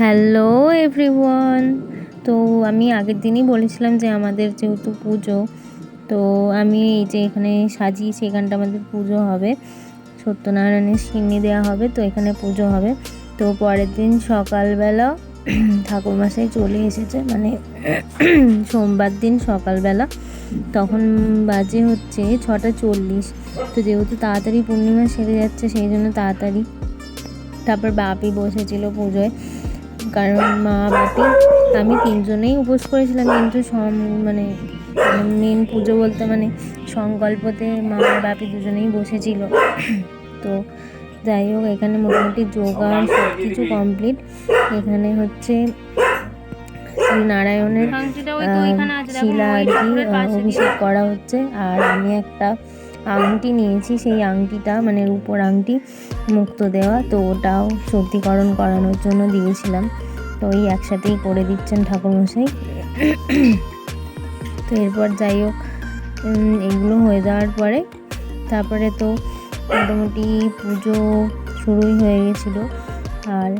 Hello everyone তো আমি আগের দিনই বলেছিলাম যে আমাদের যেহেতু পুজো, তো আমি এই যে এখানে সাজিয়েছি, এখানটা আমাদের পুজো হবে। সত্যনারায়ণের সিন্নি দেওয়া হবে, তো এখানে পুজো হবে। তো পরের দিন সকালবেলা ঠাকুরমশাই চলে এসেছে মানে সোমবার দিন সকালবেলা। তখন বাজে হচ্ছে ছটা চল্লিশ। তো যেহেতু তাড়াতাড়ি পূর্ণিমা সেরে যাচ্ছে, সেই জন্য তাড়াতাড়ি। তারপর বাপি বসেছিল পুজোয়। কারণ মা বাপি আমি তিনজনেই উপোস করেছিলাম কিন্তু সম মানে মেন পুজো বলতে মানে সংকল্পতে মা বাপি দুজনেই বসেছিল। তো যাই হোক এখানে মোটামুটি যোগা সব কিছু কমপ্লিট এখানে হচ্ছে নারায়ণের শিলা আর কি অভিষেক করা হচ্ছে। আর আমি একটা আংটি নিয়েছি সেই আংটিটা মানে রূপোর আংটি মুক্ত দেওয়া তো ওটাও শুদ্ধিকরণ করানোর জন্য দিয়েছিলাম। তো ওই একসাথেই করে দিচ্ছেন ঠাকুরমশাই। তো এরপর যাই হোক এগুলো হয়ে যাওয়ার পরে তারপরে তো মোটামুটি পুজো শুরুই হয়ে গেছিল। আর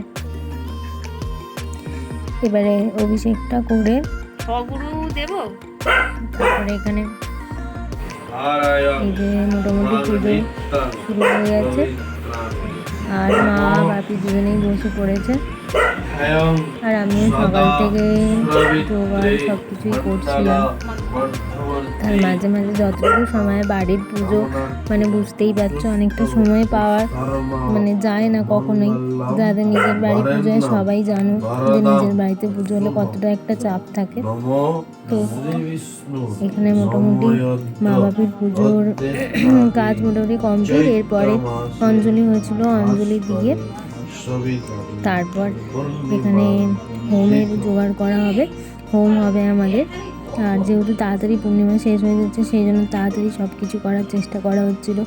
এবারে অভিষেকটা করে দেব? তারপরে এখানে মোটামুটি পুজো শুরু হয়ে গেছে। আর মা বাপি দুজনেই বসে পড়েছে। আর আমি সকাল থেকে সব কিছুই করছিলাম আর মাঝে মাঝে যতটুকু সময় বাড়ির পুজো মানে বুঝতেই পারছ অনেকটা সময় পাওয়ার মানে যায় না কখনোই। যাদের নিজের বাড়ি পুজোয় সবাই জানো যে নিজের বাড়িতে পুজো হলে কতটা একটা চাপ থাকে। তো এখানে মোটামুটি মা বাপির পুজোর কাজ মোটামুটি কমপ্লিট এরপরে অঞ্জলি হয়েছিল অঞ্জলি দিয়ে তারপর এখানে হোমের জোগাড় করা হবে। হোম হবে আমাদের। আর যেহেতু তাড়াতাড়ি পূর্ণিমা শেষ হয়ে যাচ্ছে, সেই জন্য তাড়াতাড়ি সব কিছু করার চেষ্টা করা হচ্ছিল।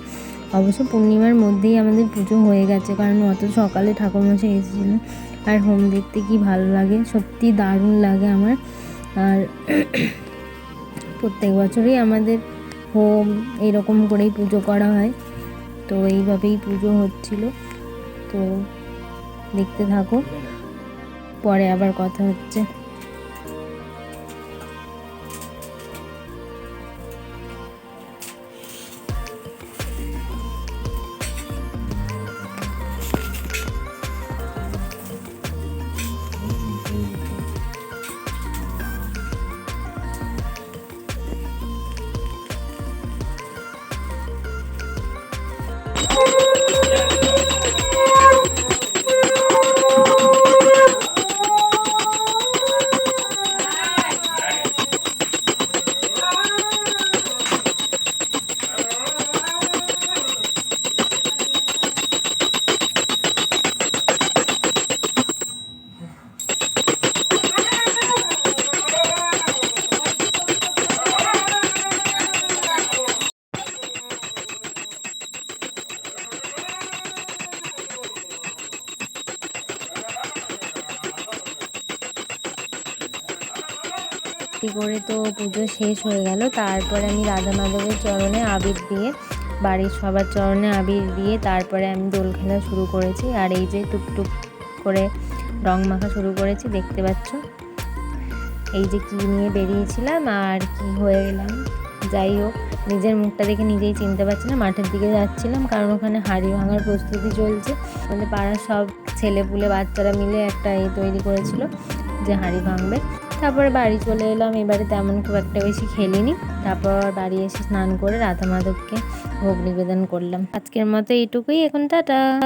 অবশ্য পূর্ণিমার মধ্যেই আমাদের পুজো হয়ে গেছে, কারণ অত সকালে ঠাকুরমশাই এসেছিলেন। আর হোম দেখতে কি ভালো লাগে, সত্যি দারুণ লাগে আমার। আর প্রত্যেক বছরই আমাদের হোম এরকম করেই পুজো করা হয়। তো এইভাবেই পুজো হচ্ছিল। তো দেখতে থাকো। পরে আবার কথা হচ্ছে। ভক্তি করে তো পুজো শেষ হয়ে গেল। তারপরে আমি রাধা মাধবের চরণে আবির দিয়ে, বাড়ির সবার চরণে আবির দিয়ে তারপরে আমি দোল খেলা শুরু করেছি। আর এই যে টুকটুক করে রং মাখা শুরু করেছি, দেখতে পাচ্ছ? এই যে কি নিয়ে বেরিয়েছিলাম আর কি হয়ে গেলাম। যাই হোক, নিজের মুখটা দেখে নিজেই চিনতে পারছি না মাঠের দিকে যাচ্ছিলাম কারণ ওখানে হাড়ি ভাঙার প্রস্তুতি চলছে। আমাদের পাড়ার সব ছেলে পুলে বাচ্চারা মিলে একটা এই তৈরি করেছিল যে হাঁড়ি ভাঙবে। তারপরে বাড়ি চলে এলাম। এবারে তেমন খুব একটা বেশি খেলিনি। তারপর বাড়ি এসে স্নান করে রাধা মাধবকে ভোগ নিবেদন করলাম। আজকের মতো এইটুকুই। এখন টাটা।